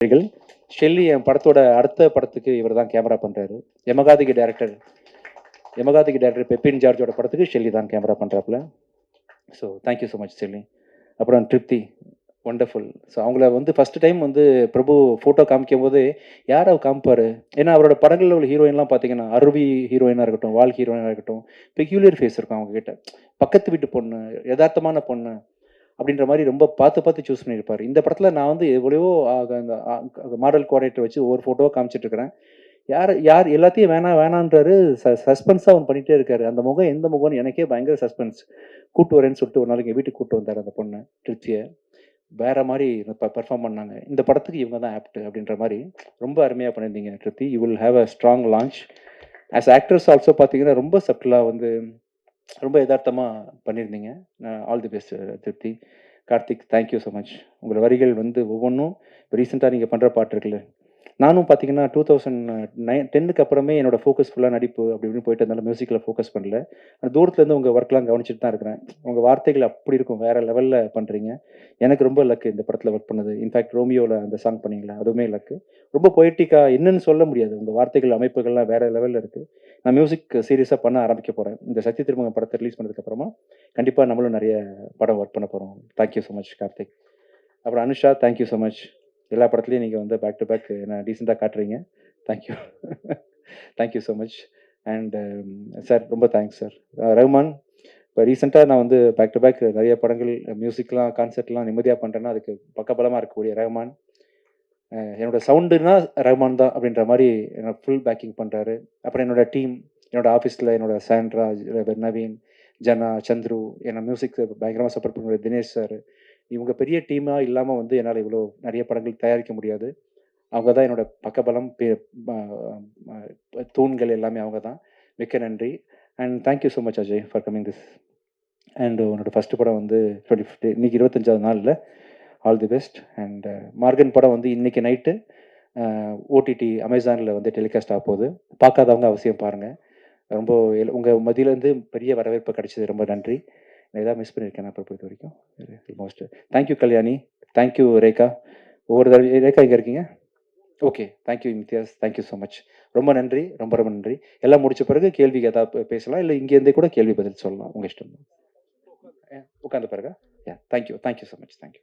நடிகர்கள் ஷெல்லி என் படத்தோட அடுத்த படத்துக்கு இவர் தான் கேமரா பண்ணுறாரு யமகாதிக்கு டேரக்டர் யமகாதிக்கு டேரக்டர் பெப்பின் ஜார்ஜோட படத்துக்கு ஷெல்லி தான் camera பண்ணுறாப்புல so thank you so much Shelly. அப்புறம் திருப்தி. ஒண்டர்ஃபுல் ஸோ அவங்கள வந்து ஃபஸ்ட் டைம் வந்து பிரபு ஃபோட்டோ காமிக்கும் போது யார் அவர் காமிப்பார்? ஏன்னா அவரோட படங்களில் உள்ள ஹீரோயின்லாம் பார்த்தீங்கன்னா அருவி ஹீரோயினாக இருக்கட்டும் வால் ஹீரோயினாக இருக்கட்டும் பெக்யூலியர் ஃபேஸ் இருக்கும் அவங்க கிட்ட பக்கத்து வீட்டு பொண்ணு யதார்த்தமான பொண்ணு. அப்படின்ற மாதிரி ரொம்ப பார்த்து பார்த்து சூஸ் பண்ணியிருப்பார். இந்த படத்தில் நான் வந்து எவ்வளவோ அந்த மாடல் கோஆர்டினேட்டர் வச்சு ஒவ்வொரு ஃபோட்டோவாக காமிச்சிட்டு இருக்கிறேன். யார் யார் எல்லாத்தையும் வேணாம் வேணான்றாரு ச சஸ்பென்ஸாக அவன் பண்ணிகிட்டே இருக்காரு. அந்த முகம் எந்த முகம்னு எனக்கே பயங்கர சஸ்பென்ஸ் கூட்டு வரேன்னு சொல்லிட்டு ஒரு நாளைக்கு வீட்டுக்கு கூட்டு வந்தார் அந்த பொண்ணு திருப்தியை. வேற மாதிரி பெர்ஃபார்ம் பண்ணாங்க. இந்த படத்துக்கு இவங்க தான் ஆப்ட் அப்படின்ற மாதிரி ரொம்ப அருமையாக பண்ணியிருந்தீங்க Tripti. You will have a strong launch as actors also பார்த்தீங்கன்னா ரொம்ப சப்டலாக வந்து ரொம்ப யதார்த்தமாக பண்ணியிருந்தீங்க. ஆல் தி பெஸ்ட் திருப்தி. கார்த்திக் தேங்க்யூ ஸோ மச் உங்களோட வரிகள் வந்து ஒவ்வொன்றும் இப்போ ரீசெண்டாக நீங்கள் பண்ணுற பாட்டு இருக்குல்ல நானும் பார்த்தீங்கன்னா டூ தௌசண்ட் நைன் டென்னுக்கு அப்புறமே என்னோட ஃபோக்கஸ் ஃபுல்லாக நடிப்பு அப்படி இப்படின்னு போயிட்டு இருந்தாலும் மியூசிக்கில் ஃபோக்கஸ் பண்ணல. ஆனால் தூரத்துலேருந்து உங்கள் ஒர்க்லாம் கவனிச்சிட்டு தான் இருக்கிறேன். உங்கள் வார்த்தைகள் அப்படி இருக்கும். வேறு லெவலில் பண்ணுறீங்க எனக்கு ரொம்ப லக்கு இந்த படத்தில் ஒர்க் பண்ணது. இன்ஃபேக்ட் ரோமியோவில் அந்த சாங் பண்ணீங்களா? அதுவுமே லக்கு ரொம்ப பொய்டிக்காக என்னன்னு சொல்ல முடியாது. உங்கள் வார்த்தைகள் அமைப்புகள்லாம் வேறு லெவலில் இருக்குது நான் மியூசிக் சீரியஸாக பண்ண ஆரம்பிக்க போகிறேன் இந்த சக்தி திருமங்க படத்தை ரிலீஸ் பண்ணதுக்கப்புறமா கண்டிப்பாக நம்மளும் நிறைய படம் ஒர்க் பண்ண போகிறோம் தேங்க்யூ ஸோ மச் கார்த்திக். அப்புறம் அனுஷா தேங்க்யூ ஸோ மச் எல்லா படத்துலையும் நீங்கள் வந்து பேக் டு பேக் என்ன டீசெண்டாக காட்டுறீங்க. Thank you thank you so much and sir ரொம்ப தேங்க்ஸ் சார் ரஹ்மான் இப்போ ரீசெண்டாக நான் வந்து பேக் டு பேக் நிறைய படங்கள் மியூசிக்லாம் கான்சர்ட்லாம் நிம்மதியாக பண்ணுறேன்னா அதுக்கு பக்கபலமாக இருக்கக்கூடிய ரஹ்மான் என்னோட சவுண்டுனா ரஹ்மான் தான் அப்படின்ற மாதிரி என்னோட ஃபுல் பேக்கிங் பண்ணுறாரு அப்புறம் என்னோட டீம் என்னோட ஆஃபீஸில் என்னோட சாண்ட்ரா நவீன் ஜனா சந்துரு என்னோட மியூசிக் பயங்கரமாக சப்போர்ட் பண்ணுற தினேஷ் சார் இவங்க பெரிய டீமாக இல்லாமல் வந்து என்னால் இவ்வளோ நிறைய படங்கள் தயாரிக்க முடியாது. அவங்க தான் என்னோட பக்கபலம் தூண்கள் எல்லாமே அவங்க தான். மிக்க நன்றி. And thank you so much Ajay for coming this and உன்னோட ஃபஸ்ட்டு படம் வந்து டுவெண்ட்டி ஃபிஃப்டி இன்னைக்கு இருபத்தஞ்சாவது நாளில் all the best. And Maargan படம் வந்து இன்னைக்கு நைட்டு ஓடிடி அமேசானில் வந்து டெலிகாஸ்ட் ஆக போகுது. பார்க்காதவங்க அவசியம் பாருங்கள் ரொம்ப உங்கள் மதியிலேருந்து பெரிய வரவேற்பு கிடைச்சது. ரொம்ப நன்றி. நான் எதாவது மிஸ் பண்ணியிருக்கேன். நான் பொறுத்த வரைக்கும். Most thank you Kalyani. Thank you Rekha. ஒவ்வொரு தடவை ரேகா இங்கே இருக்கீங்க? Okay thank you Imtiaz. Thank you so much ரொம்ப நன்றி. ரொம்ப ரொம்ப நன்றி. எல்லாம் முடிச்ச பிறகு கேள்விக்கு ஏதாவது பேசலாம். இல்லை இங்கேருந்தே கூட கேள்வி பதில் சொல்லலாம். உங்கள் இஷ்டம் உட்காந்து பிறகு yeah thank you thank you so much thank you